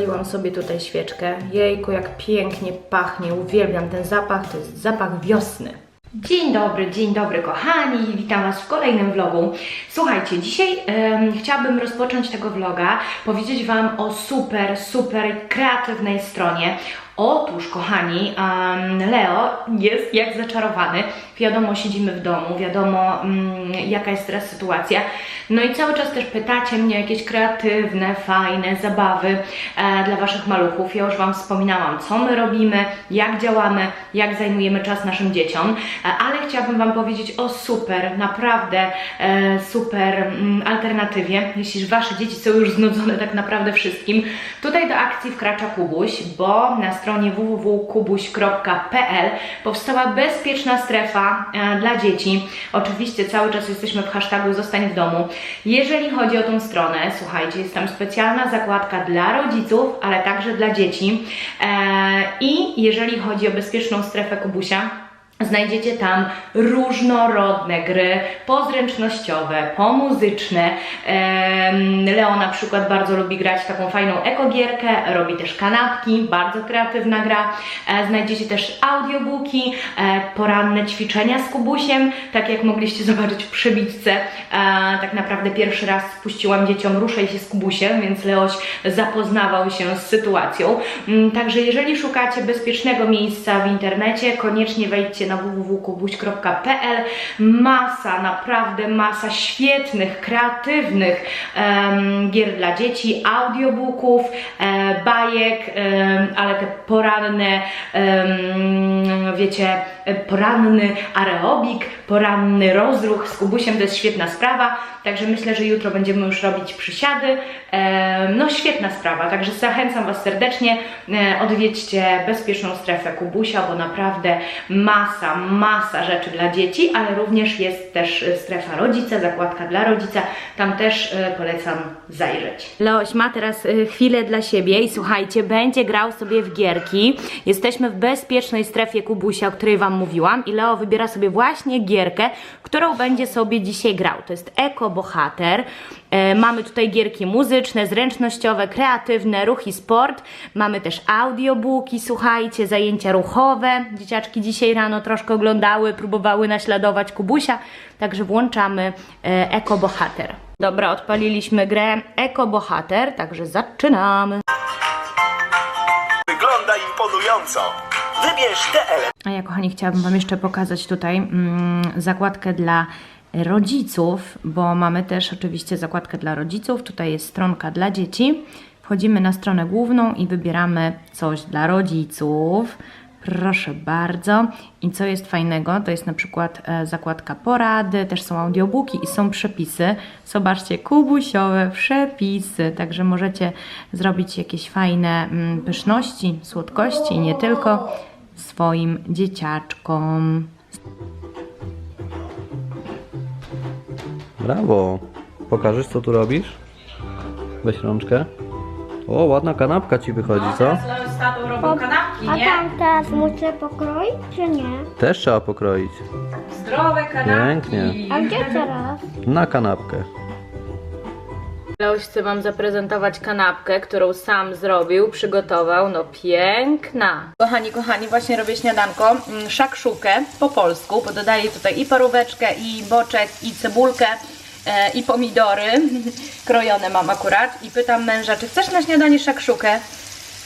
Zapaliłam sobie tutaj świeczkę. Jejku, jak pięknie pachnie. Uwielbiam ten zapach, to jest zapach wiosny. Dzień dobry, dzień dobry kochani, witam Was w kolejnym vlogu. Słuchajcie, dzisiaj chciałabym rozpocząć tego vloga, powiedzieć Wam o super, super kreatywnej stronie. Otóż, kochani, Leo jest jak zaczarowany. Wiadomo, siedzimy w domu, wiadomo, mm, jaka jest teraz sytuacja. No i cały czas też pytacie mnie jakieś kreatywne, fajne zabawy e, dla Waszych maluchów. Ja już Wam wspominałam, co my robimy, jak działamy, jak zajmujemy czas naszym dzieciom, e, ale chciałabym Wam powiedzieć o super, naprawdę e, super mm, alternatywie, jeśli Wasze dzieci są już znudzone tak naprawdę wszystkim. Tutaj do akcji wkracza Kubuś, bo na stronie www.kubuś.pl powstała bezpieczna strefa e, dla dzieci. Oczywiście cały czas jesteśmy w hashtagu zostań w domu. Jeżeli chodzi o tą stronę, słuchajcie, jest tam specjalna zakładka dla rodziców, ale także dla dzieci. E, I jeżeli chodzi o bezpieczną strefę Kubusia, Znajdziecie tam różnorodne gry, pozręcznościowe, pomuzyczne. Leo na przykład bardzo lubi grać taką fajną ekogierkę, robi też kanapki, bardzo kreatywna gra. E, Znajdziecie też audiobooki, e, poranne ćwiczenia z Kubusiem, tak jak mogliście zobaczyć w przebitce. E, Tak naprawdę pierwszy raz puściłam dzieciom ruszaj się z Kubusiem, więc Leoś zapoznawał się z sytuacją. Mm, Także jeżeli szukacie bezpiecznego miejsca w internecie, koniecznie wejdźcie na www.kubuś.pl. Masa, naprawdę masa świetnych, kreatywnych em, gier dla dzieci, audiobooków, e, bajek, ale te poranne, em, wiecie, poranny aerobik, poranny rozruch z Kubusiem to jest świetna sprawa. Także myślę, że jutro będziemy już robić przysiady. Em, No świetna sprawa, także zachęcam Was serdecznie. E, Odwiedźcie bezpieczną strefę Kubusia, bo naprawdę masa, masa rzeczy dla dzieci, ale również jest też e, strefa rodzica, zakładka dla rodzica. Tam też e, polecam zajrzeć. Leoś ma teraz e, chwilę dla siebie i słuchajcie, będzie grał sobie w gierki. Jesteśmy w bezpiecznej strefie Kubusia, o której Wam mówiłam i Leo wybiera sobie właśnie gierkę, którą będzie sobie dzisiaj grał. To jest Eko Bohater. E, Mamy tutaj gierki muzyczne, zręcznościowe, kreatywne, ruch i sport. Mamy też audiobooki, słuchajcie, zajęcia ruchowe. Dzieciaczki dzisiaj rano troszkę oglądały, próbowały naśladować Kubusia, także włączamy e, Eko Bohater. Dobra, odpaliliśmy grę Eko Bohater, także zaczynamy. Wygląda imponująco. Wybierz. A ja, kochani, chciałabym Wam jeszcze pokazać tutaj mm, zakładkę dla rodziców, bo mamy też oczywiście zakładkę dla rodziców. Tutaj jest stronka dla dzieci. Wchodzimy na stronę główną i wybieramy coś dla rodziców. Proszę bardzo. I co jest fajnego, to jest na przykład e, zakładka porady, też są audiobooki i są przepisy. Zobaczcie, kubusiowe przepisy, także możecie zrobić jakieś fajne mm, pyszności, słodkości i nie tylko swoim dzieciaczkom. Brawo! Pokażesz co tu robisz? Weź rączkę. O, ładna kanapka ci wychodzi, co? z tatą robią kanapki, A tam teraz muszę pokroić, czy nie? Też trzeba pokroić. Zdrowe kanapki. Pięknie. A gdzie teraz? Na kanapkę. Leoś chce Wam zaprezentować kanapkę, którą sam zrobił, przygotował. No piękna. Kochani, kochani, właśnie robię śniadanko. mm, Szakszukę po polsku, bo dodaję tutaj i paróweczkę, i boczek, i cebulkę, e, i pomidory. Krojone mam akurat. I pytam męża, czy chcesz na śniadanie szakszukę?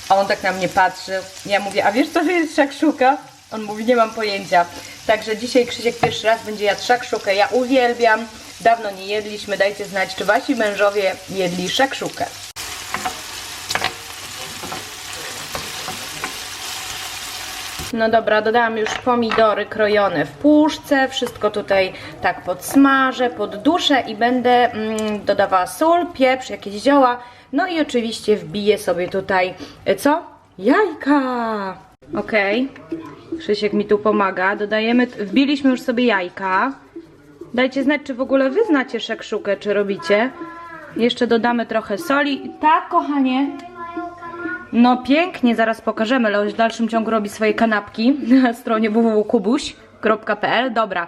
A on tak na mnie patrzy. Ja mówię, a wiesz co to jest szakszuka? On mówi, nie mam pojęcia. Także dzisiaj Krzysiek pierwszy raz będzie jadł szakszukę. Ja uwielbiam. Dawno nie jedliśmy. Dajcie znać, czy wasi mężowie jedli szakszukę. No dobra, dodałam już pomidory krojone w puszce, wszystko tutaj tak podsmażę, podduszę i będę mm, dodawała sól, pieprz, jakieś zioła, no i oczywiście wbiję sobie tutaj, co? Jajka! Okej, Krzysiek mi tu pomaga, dodajemy, wbiliśmy już sobie jajka, dajcie znać, czy w ogóle wy znacie szakszukę, czy robicie. Jeszcze dodamy trochę soli, tak kochanie? No pięknie, zaraz pokażemy. Leoś w dalszym ciągu robi swoje kanapki na stronie www.kubuś.pl. Dobra.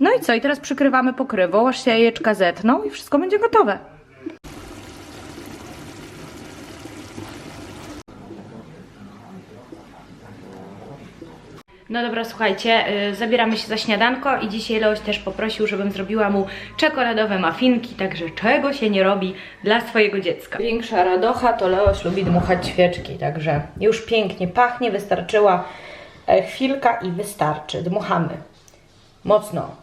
No i co? I teraz przykrywamy pokrywą, aż się jajeczka zetną i wszystko będzie gotowe. No dobra, słuchajcie, y, zabieramy się za śniadanko i dzisiaj Leoś też poprosił, żebym zrobiła mu czekoladowe muffinki, także czego się nie robi dla swojego dziecka. Większa radocha to Leoś lubi dmuchać świeczki, także już pięknie pachnie, wystarczyła e, chwilka i wystarczy. Dmuchamy. Mocno.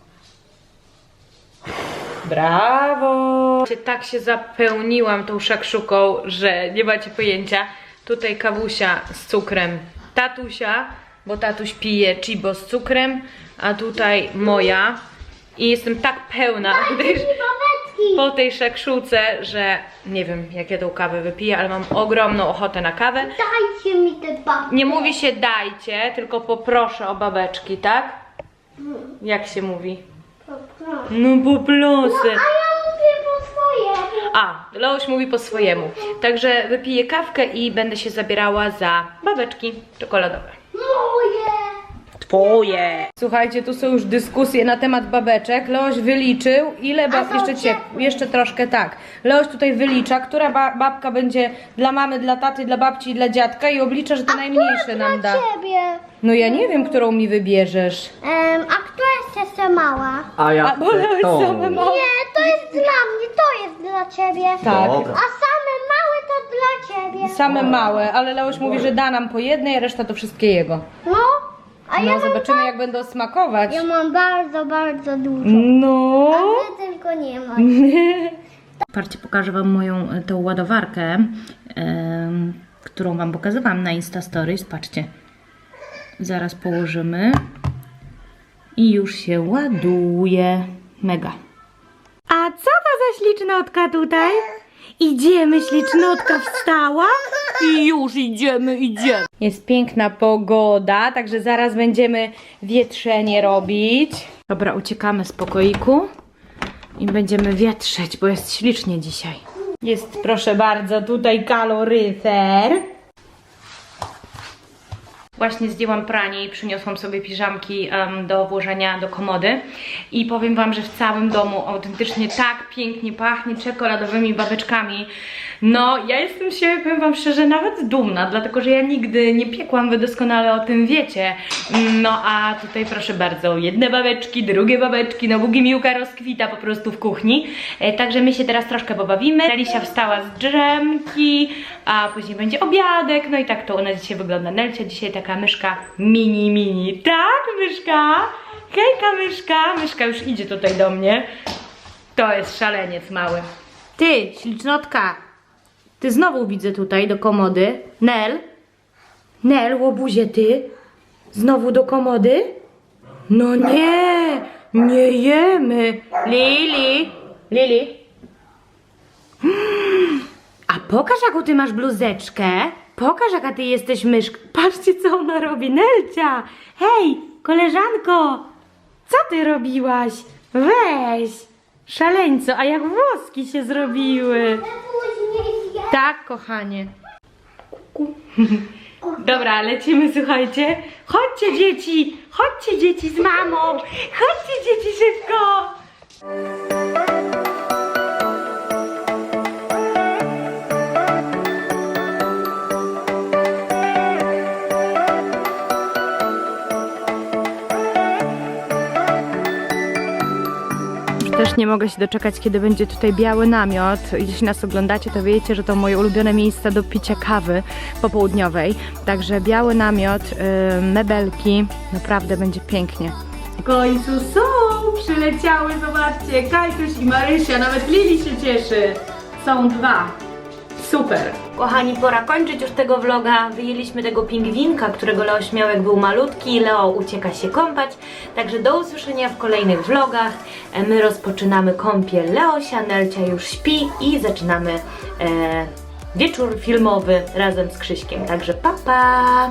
Brawo! Tak się zapełniłam tą szakszuką, że nie macie pojęcia. Tutaj kawusia z cukrem tatusia, bo tatuś pije chibo z cukrem, a tutaj moja. I jestem tak pełna po tej, po tej szakszuce, że nie wiem jak ja tą kawę wypiję, ale mam ogromną ochotę na kawę. Dajcie mi te babki. Nie mówi się dajcie, tylko poproszę o babeczki, tak? Jak się mówi? No poproszę. A ja mówię po swoje. A, Leoś mówi po swojemu. Także wypiję kawkę i będę się zabierała za babeczki czekoladowe. Twoje. Słuchajcie, tu są już dyskusje na temat babeczek. Leoś wyliczył, ile bab... są Jeszcze jeszcze troszkę tak. Leoś tutaj wylicza, która ba babka będzie dla mamy, dla taty, dla babci i dla dziadka i oblicza, że te najmniejsze nam da. Ciebie. No ja nie wiem, którą mi wybierzesz. Em, a która jest jeszcze mała? A ja A, bo Leoś same małe. Nie, to jest dla mnie, to jest dla ciebie. Tak. Dobra. A same małe to dla ciebie. Same małe, ale Leoś mówi, że da nam po jednej, a reszta to wszystkie jego. No, a ja No, mam, zobaczymy jak będą smakować. ja mam bardzo, bardzo dużo. No. A ty tylko nie masz. Patrzcie, pokażę Wam moją e, tą ładowarkę, em, którą Wam pokazywałam na Insta Stories. Patrzcie, zaraz położymy i już się ładuje. Mega. A co to za ślicznotka tutaj? Idziemy, ślicznotka wstała i już idziemy, idziemy. Jest piękna pogoda, także zaraz będziemy wietrzenie robić. Dobra, uciekamy z pokoiku i będziemy wietrzeć, bo jest ślicznie dzisiaj. Jest, proszę bardzo, tutaj kaloryfer. Właśnie zdjęłam pranie i przyniosłam sobie piżamki em, do włożenia do komody. I powiem Wam, że w całym domu autentycznie tak pięknie pachnie czekoladowymi babeczkami. No, ja jestem siebie, powiem Wam szczerze, nawet dumna, dlatego że ja nigdy nie piekłam, Wy doskonale o tym wiecie. No, a tutaj proszę bardzo, jedne babeczki, drugie babeczki, no Bugi Miłka rozkwita po prostu w kuchni. E, także my się teraz troszkę pobawimy. Nelisia wstała z drzemki, a później będzie obiadek, no i tak to u nas dzisiaj wygląda. Nelcia dzisiaj taka myszka mini, mini. Tak, myszka? Hejka, myszka. Myszka już idzie tutaj do mnie. To jest szaleniec mały. Ty, ślicznotka, ty znowu widzę tutaj do komody. Nel? Nel, łobuzie, ty? Znowu do komody? No nie, nie jemy. Lili, Lili. A pokaż jaką ty masz bluzeczkę. Pokaż jaka ty jesteś myszka. Patrzcie co ona robi. Nelcia. Hej, koleżanko. Co ty robiłaś? Weź. Szaleńco, a jak włoski się zrobiły. Tak, kochanie. Dobra, lecimy, słuchajcie. Chodźcie, dzieci! Chodźcie, dzieci z mamą! Chodźcie, dzieci, szybko! Nie mogę się doczekać, kiedy będzie tutaj biały namiot. Jeśli nas oglądacie, to wiecie, że to moje ulubione miejsca do picia kawy popołudniowej. Także biały namiot, yy, mebelki, naprawdę będzie pięknie. W końcu są! Przyleciały, zobaczcie, Kajtuś i Marysia, nawet Lili się cieszy. Są dwa. Super. Kochani, pora kończyć już tego vloga. Wyjęliśmy tego pingwinka, którego Leo miał jak był malutki. Leo ucieka się kąpać. Także do usłyszenia w kolejnych vlogach. E, My rozpoczynamy kąpiel Leosia, Nelcia już śpi i zaczynamy e, wieczór filmowy razem z Krzyśkiem. Także pa pa!